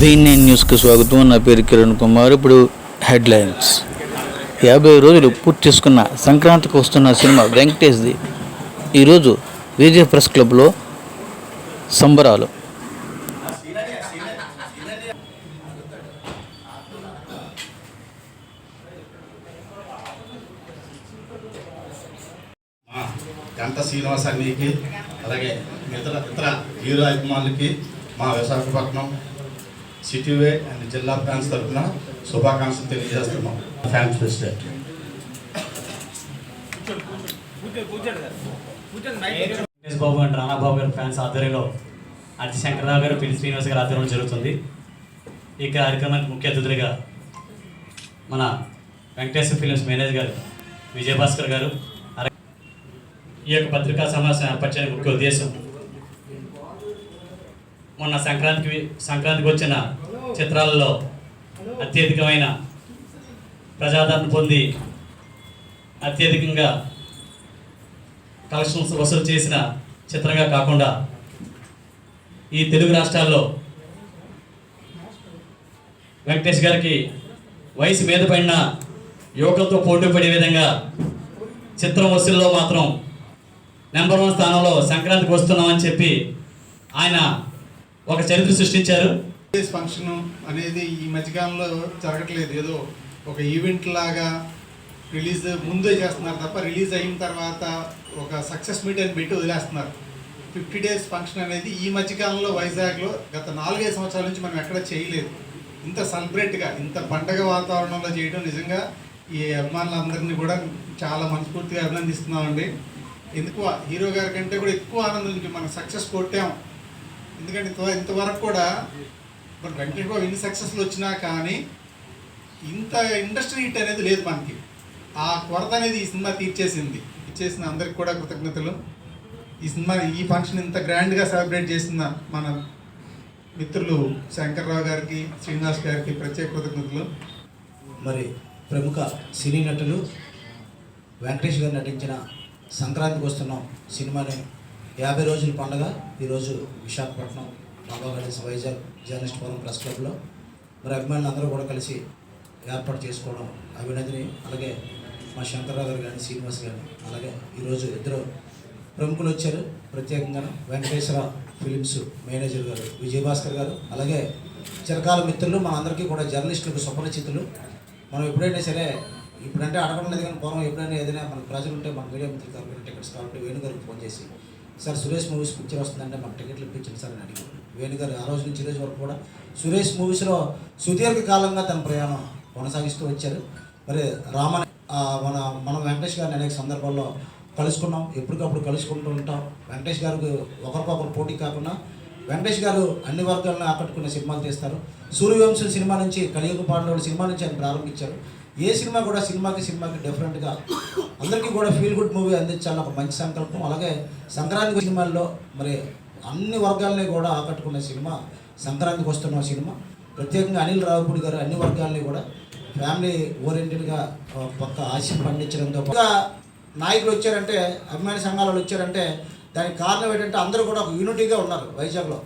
V nine న్యూస్కి స్వాగతం. నా పేరు కిరణ్ కుమార్. ఇప్పుడు హెడ్లైన్స్. యాభై రోజులు పూర్తి చేసుకున్న సంక్రాంతికి వస్తున్న సినిమా వెంకటేష్ది. ఈరోజు విజయ ప్రెస్ క్లబ్లో సంబరాలు మా గంట శ్రీనివాస్ అన్నయ్యకి అలాగే ఇతర ఇతర హీరో అభిమానులకి మా విశాఖపట్నం సిటీవే అండ్ జిల్లా ఫ్యాన్స్ తరఫున శుభాకాంక్షలు తెలియజేస్తున్నాం. Fans president Babu and Rana Babu గారి ఫ్యాన్స్ ఆధ్వర్యంలో అతి శంకరరావు గారు పిల్లి శ్రీనివాస్ గారి ఆధ్వర్యంలో జరుగుతుంది. ఈ కార్యక్రమానికి ముఖ్య అతిథులుగా మన వెంకటేశ్వర ఫిలిమ్స్ మేనేజర్ గారు విజయభాస్కర్ గారు ఈ యొక్క పత్రికా సమావేశం ఏర్పరచడానికి ముఖ్య ఉద్దేశం. మొన్న సంక్రాంతికి సంక్రాంతికి వచ్చిన చిత్రాలలో అత్యధికమైన ప్రజాదరణ పొంది అత్యధికంగా కలెక్షన్స్ వసూలు చేసిన చిత్రంగా కాకుండా ఈ తెలుగు రాష్ట్రాల్లో వెంకటేష్ గారికి వయసు మీద పడిన యువకులతో పోటీ పడే విధంగా చిత్రం వసూల్లో మాత్రం నెంబర్ వన్ స్థానంలో సంక్రాంతికి వస్తున్నామని చెప్పి ఆయన ఒక చరిత్ర సృష్టించారు. ఫంక్షన్ అనేది ఈ మధ్యకాలంలో జరగట్లేదు. ఏదో ఒక ఈవెంట్ లాగా రిలీజ్ ముందే చేస్తున్నారు తప్ప రిలీజ్ అయిన తర్వాత ఒక సక్సెస్ మీట్ అని పెట్టి వదిలేస్తున్నారు. ఫిఫ్టీ డేస్ ఫంక్షన్ అనేది ఈ మధ్యకాలంలో వైజాగ్లో గత నాలుగైదు సంవత్సరాల నుంచి మనం ఎక్కడ చేయలేదు. ఇంత సెలబ్రేట్గా ఇంత పండగ వాతావరణంలో చేయడం నిజంగా ఈ అభిమానులందరినీ కూడా చాలా మనస్ఫూర్తిగా అభినందిస్తున్నామండి. ఎందుకు హీరో గారి కంటే కూడా ఎక్కువ ఆనందం మనం సక్సెస్ కొట్టాం ఎందుకంటే ఇంతవరకు కూడా మన వెంకటేష్ బాబు ఎన్ని సక్సెస్లు వచ్చినా కానీ ఇంత ఇండస్ట్రీ హిట్ అనేది లేదు మనకి. ఆ కొరత అనేది ఈ సినిమా తీర్చేసింది. ఇచ్చేసిన అందరికి కూడా కృతజ్ఞతలు. ఈ సినిమా ఈ ఫంక్షన్ ఇంత గ్రాండ్గా సెలబ్రేట్ చేసిన మన మిత్రులు శంకర్రావు గారికి శ్రీనివాస్ గారికి ప్రత్యేక కృతజ్ఞతలు. మరి ప్రముఖ సినీ నటులు వెంకటేష్ గారు నటించిన సంక్రాంతికి వస్తున్నాం సినిమాని. యాభై రోజుల పండుగ ఈరోజు Visakhapatnam Baba gardens Vizag journalist forum press క్లబ్లో. మరి అభిమానులు అందరూ కూడా కలిసి ఏర్పాటు చేసుకోవడం అభినందిని అలాగే మా శంకర్రావు గారు కానీ శ్రీనివాస్ గారు అలాగే ఈరోజు ఇద్దరు ప్రముఖులు వచ్చారు. ప్రత్యేకంగా వెంకటేశ్వర ఫిలిమ్స్ మేనేజర్ గారు విజయభాస్కర్ గారు అలాగే చిరకాల మిత్రులు మన అందరికీ కూడా జర్నలిస్టులకు సుపరిచితులు మనం ఎప్పుడైనా సరే ఇప్పుడంటే అడగడం లేదు కానీ పూర్వం ఎప్పుడైనా ఏదైనా మన ప్రజలు ఉంటే మన మీడియా మిత్రులు కాబట్టి టికెట్స్ కాబట్టి వేణుగారికి ఫోన్ చేసి సార్ సురేష్ మూవీస్ పిక్చర్ వస్తుందంటే మాకు టికెట్లు ఇప్పించండి సార్ అని అడిగారు. వేణుగారు ఆ రోజు నుంచి ఈ రోజు వరకు కూడా సురేష్ మూవీస్లో సుదీర్ఘ కాలంగా తన ప్రయాణం కొనసాగిస్తూ వచ్చారు. మరి రామన్ మన మనం వెంకటేష్ గారిని అనేక సందర్భాల్లో కలుసుకున్నాం. ఎప్పటికప్పుడు కలుసుకుంటూ ఉంటాం. వెంకటేష్ గారికి ఒకరికొకరు పోటీ కాకుండా వెంకటేష్ గారు అన్ని వర్గాలను ఆకట్టుకునే సినిమాలు తీస్తారు. సూర్యవంశం సినిమా నుంచి కలియుగ పాండవుల సినిమా నుంచి ఆయన ప్రారంభించారు. ఏ సినిమా కూడా సినిమాకి సినిమాకి డిఫరెంట్గా అందరికీ కూడా ఫీల్ గుడ్ మూవీ అందించాలని ఒక మంచి సంకల్పం. అలాగే సంక్రాంతి సినిమాల్లో మరి అన్ని వర్గాలని కూడా ఆకట్టుకునే సినిమా సంక్రాంతికి వస్తున్న సినిమా. ప్రత్యేకంగా అనిల్ రావుపూడి గారు అన్ని వర్గాలని కూడా ఫ్యామిలీ ఓరియంటెడ్గా పక్క ఆశ పండించడంతో పాటుగా నాయకులు వచ్చారంటే అభిమాని సంఘాలు వచ్చారంటే దానికి కారణం ఏంటంటే అందరూ కూడా ఒక యూనిటీగా ఉన్నారు వైజాగ్లో.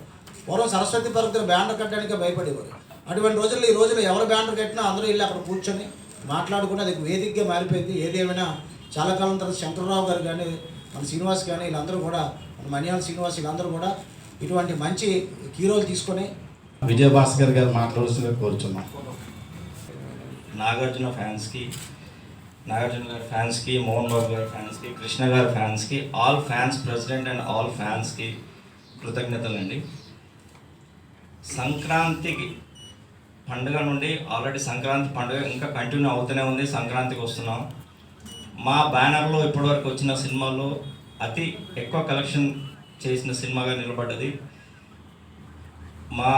పూర్వం సరస్వతి పర్వతం బ్యానర్ కట్టడానికి భయపడేవారు. అటువంటి రోజుల్లో ఈ రోజుల్లో ఎవరు బ్యానర్ కట్టినా అందరూ వెళ్ళి అక్కడ కూర్చొని మాట్లాడుకుని అది వేదికగా మారిపోయింది. ఏదేమైనా చాలా కాలం తర్వాత శంకర్రావు గారు కానీ మన శ్రీనివాస్ కానీ వీళ్ళందరూ కూడా మన మణియాల శ్రీనివాస్ వీళ్ళందరూ కూడా ఇటువంటి మంచి హీరోలు తీసుకొని విజయభాస్కర్ గారు మాట్లాడుతుందిగా కోరుచున్నాం. నాగార్జున ఫ్యాన్స్కి నాగార్జున గారి ఫ్యాన్స్కి మోహన్ బాబు గారి ఫ్యాన్స్కి కృష్ణ గారి ఫ్యాన్స్కి all fans president and all ఫ్యాన్స్కి కృతజ్ఞతలండి. సంక్రాంతికి పండుగ నుండి ఆల్రెడీ సంక్రాంతి పండుగ ఇంకా కంటిన్యూ అవుతూనే ఉంది సంక్రాంతికి వస్తున్నాం. మా బ్యానర్లో ఇప్పటివరకు వచ్చిన సినిమాల్లో అతి ఎక్కువ కలెక్షన్ చేసిన సినిమాగా నిలబడ్డది. మా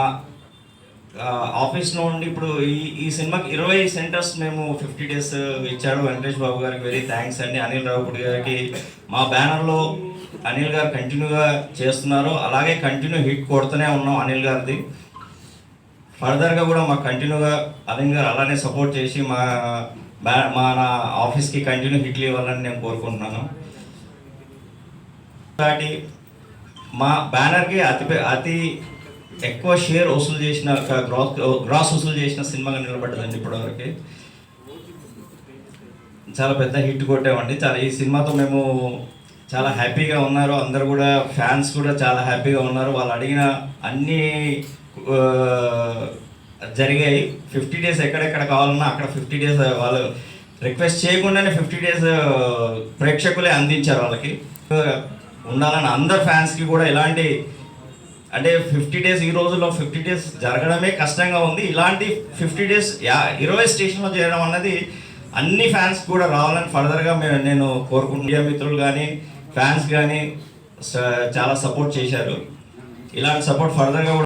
ఆఫీస్లో ఉండి ఇప్పుడు ఈ ఈ సినిమాకి ఇరవై సెంటర్స్ మేము ఫిఫ్టీ డేస్ ఇచ్చాడు వెంకటేష్ బాబు గారికి వెరీ థ్యాంక్స్ అండి. అనిల్ రావుపూడి గారికి మా బ్యానర్లో అనిల్ గారు కంటిన్యూగా చేస్తున్నారు. అలాగే కంటిన్యూ హిట్ కొడుతూనే ఉన్నాం అనిల్ గారిది. ఫర్దర్గా కూడా మాకు కంటిన్యూగా అరవింద్ గారు అలానే సపోర్ట్ చేసి మా బ్యా- మా నా ఆఫీస్కి కంటిన్యూ హిట్లు ఇవ్వాలని నేను కోరుకుంటున్నాను. కాబట్టి మా బ్యానర్కి అతి అతి ఎక్కువ షేర్ వసూలు చేసిన గ్రాస్ గ్రాస్ వసూలు చేసిన సినిమాగా నిలబడ్డదండి ఇప్పటివరకు. చాలా పెద్ద హిట్ కొట్టామండి. చాలా ఈ సినిమాతో మేము చాలా హ్యాపీగా ఉన్నారు. అందరు కూడా ఫ్యాన్స్ కూడా చాలా హ్యాపీగా ఉన్నారు. వాళ్ళు అడిగిన అన్ని జరిగాయి. ఫిఫ్టీ డేస్ ఎక్కడెక్కడ కావాలన్నా అక్కడ ఫిఫ్టీ డేస్ వాళ్ళు రిక్వెస్ట్ చేయకుండానే ఫిఫ్టీ డేస్ ప్రేక్షకులే అందించారు వాళ్ళకి. ఉండాలని అందరు ఫ్యాన్స్కి కూడా ఇలాంటి అంటే ఫిఫ్టీ డేస్ ఈ రోజుల్లో ఫిఫ్టీ డేస్ జరగడమే కష్టంగా ఉంది. ఇలాంటి ఫిఫ్టీ డేస్ యా ఇరవై స్టేషన్లో చేయడం అన్నది అన్ని ఫ్యాన్స్ కూడా రావాలని ఫర్దర్గా మేము నేను కోరుకుంటున్నా. మిత్రులు కానీ ఫ్యాన్స్ కానీ స- చాలా సపోర్ట్ చేశారు. ఇలాంటి సపోర్ట్ ఫర్దర్గా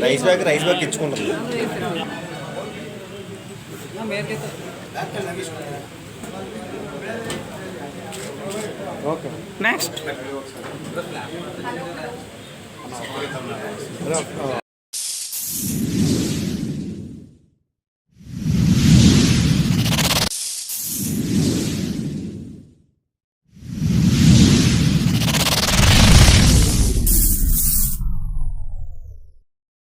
రైస్ బ్యాగ్ రైస్ బ్యాగ్ ఇచ్చుకుంటుంది నెక్స్ట్